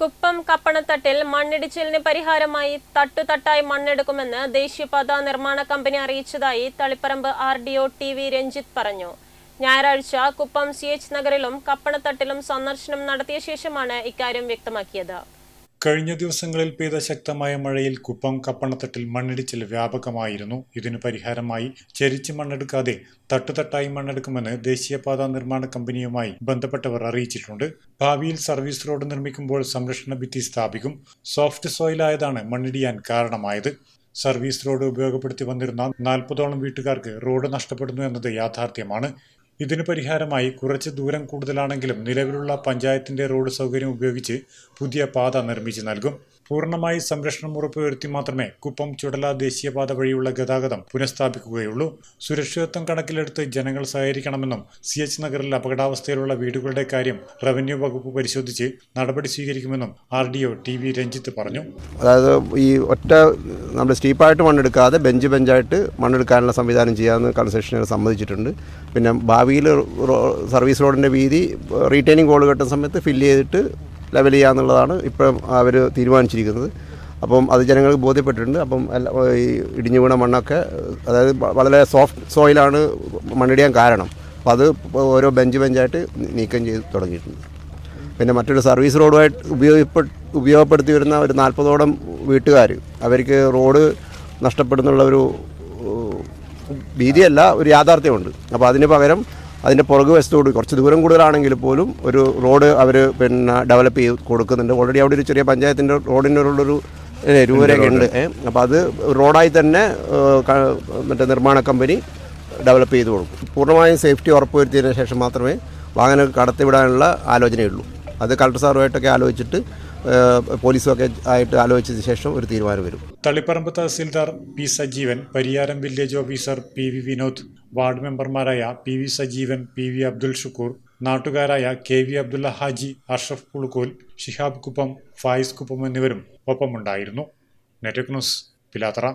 കുപ്പം കപ്പണത്തട്ടിൽ മണ്ണിടിച്ചിലിന് പരിഹാരമായി തട്ടുതട്ടായി മണ്ണെടുക്കുമെന്ന് ദേശീയപാത നിർമ്മാണ കമ്പനി അറിയിച്ചതായി Taliparamba R D O T V Ranjith പറഞ്ഞു. ഞായറാഴ്ച കുപ്പം സി എച്ച് നഗറിലും കപ്പണത്തട്ടിലും സന്ദർശനം നടത്തിയ ശേഷമാണ് ഇക്കാര്യം വ്യക്തമാക്കിയത്. കഴിഞ്ഞ ദിവസങ്ങളിൽ പെയ്ത ശക്തമായ മഴയിൽ കുപ്പം കപ്പണത്തട്ടിൽ മണ്ണിടിച്ചിൽ വ്യാപകമായിരുന്നു. ഇതിനു പരിഹാരമായി ചെരിച്ച് മണ്ണെടുക്കാതെ തട്ടുതട്ടായി മണ്ണെടുക്കുമെന്ന് ദേശീയപാത നിർമ്മാണ കമ്പനിയുമായി ബന്ധപ്പെട്ടവർ അറിയിച്ചിട്ടുണ്ട്. ഭാവിയിൽ സർവീസ് റോഡ് നിർമ്മിക്കുമ്പോൾ സംരക്ഷണ ഭിത്തി സ്ഥാപിക്കും. സോഫ്റ്റ് സോയിലായതാണ് മണ്ണിടിയാൻ കാരണമായത്. സർവീസ് റോഡ് ഉപയോഗപ്പെടുത്തി വന്നിരുന്ന നാൽപ്പതോളം വീട്ടുകാർക്ക് റോഡ് നഷ്ടപ്പെടുന്നു എന്നത് യാഥാർത്ഥ്യമാണ്. ഇതിന് പരിഹാരമായി കുറച്ച് ദൂരം കൂടുതലാണെങ്കിലും നിലവിലുള്ള പഞ്ചായത്തിന്റെ റോഡ് സൗകര്യം ഉപയോഗിച്ച് പുതിയ പാത നിർമ്മിച്ചു നൽകും. പൂർണമായി സംരക്ഷണം ഉറപ്പുവരുത്തി മാത്രമേ കുപ്പം ചുടല ദേശീയപാത വഴിയുള്ള ഗതാഗതം പുനഃസ്ഥാപിക്കുകയുള്ളൂ. സുരക്ഷിതത്വം കണക്കിലെടുത്ത് ജനങ്ങൾ സഹകരിക്കണമെന്നും സി എച്ച് നഗറിൽ അപകടാവസ്ഥയിലുള്ള വീടുകളുടെ കാര്യം റവന്യൂ വകുപ്പ് പരിശോധിച്ച് നടപടി സ്വീകരിക്കുമെന്നും R D O T V Ranjith പറഞ്ഞു. അതായത് ഈ ഒറ്റ നമ്മൾ സ്റ്റീപ്പായിട്ട് മണ്ണെടുക്കാതെ ബെഞ്ച് ബെഞ്ചായിട്ട് മണ്ണെടുക്കാനുള്ള സംവിധാനം ചെയ്യാമെന്ന് കൺസെഷനുകൾ സമ്മതിച്ചിട്ടുണ്ട്. പിന്നെ ഭാവിയിൽ സർവീസ് റോഡിന്റെ വീതി റീറ്റെയിനിങ് കോൾ കെട്ടുന്ന സമയത്ത് ഫില്ല് ചെയ്തിട്ട് ലെവൽ ചെയ്യാന്നുള്ളതാണ് ഇപ്പം അവർ തീരുമാനിച്ചിരിക്കുന്നത്. അപ്പം അത് ജനങ്ങൾക്ക് ബോധ്യപ്പെട്ടിട്ടുണ്ട്. അപ്പം ഈ ഇടിഞ്ഞു വീണ മണ്ണൊക്കെ അതായത് വളരെ സോഫ്റ്റ് സോയിലാണ് മണ്ണിടിയാൻ കാരണം. അപ്പോൾ അത് ഓരോ ബെഞ്ച് ബെഞ്ചായിട്ട് നീക്കം ചെയ്ത് തുടങ്ങിയിട്ടുണ്ട്. പിന്നെ മറ്റൊരു സർവീസ് റോഡുമായിട്ട് ഉപയോഗപ്പെ ഉപയോഗപ്പെടുത്തി വരുന്ന ഒരു നാൽപ്പതോളം വീട്ടുകാർ അവർക്ക് റോഡ് നഷ്ടപ്പെടുന്നുള്ള ഒരു ഭീതിയല്ല ഒരു യാഥാർത്ഥ്യമുണ്ട്. അപ്പോൾ അതിന് പകരം അതിന്റെ പുറകു വശത്തോട് കുറച്ച് ദൂരം കൂടുതലാണെങ്കിൽ പോലും ഒരു റോഡ് അവർ പിന്നെ ഡെവലപ്പ് ചെയ്ത് കൊടുക്കുന്നുണ്ട്. ഓൾറെഡി അവിടെ ഒരു ചെറിയ പഞ്ചായത്തിന്റെ റോഡിന്റെ ഒരു ഏഹ്, രൂപരേഖ ഉണ്ട്. അപ്പോൾ അത് റോഡായി തന്നെ മറ്റേ നിർമ്മാണ കമ്പനി ഡെവലപ്പ് ചെയ്ത് കൊടുക്കും. പൂർണമായും സേഫ്റ്റി ഉറപ്പുവരുത്തിയതിന് ശേഷം മാത്രമേ വാഹനം കടത്തിവിടാനുള്ള ആലോചനയുള്ളൂ. അത് കളക്ടർ സാറുമായിട്ടൊക്കെ ആലോചിച്ചിട്ട് പോലീസുമൊക്കെ ആയിട്ട് ആലോചിച്ചതിന് ശേഷം ഒരു തീരുമാനം വരും. Taliparamba tahsildar P Sajeevan Pariyaram village officer P V Vinod ward മെമ്പർമാരായ P V Sajeevan P V Abdul Shukkoor നാട്ടുകാരായ കെ വി അബ്ദുള്ള ഹാജി അഷ്റഫ് പുളുക്കോൽ ഷിഹാബ് കുപ്പം ഫായിസ് കുപ്പം എന്നിവരും ഒപ്പമുണ്ടായിരുന്നു. Network news Pilathara.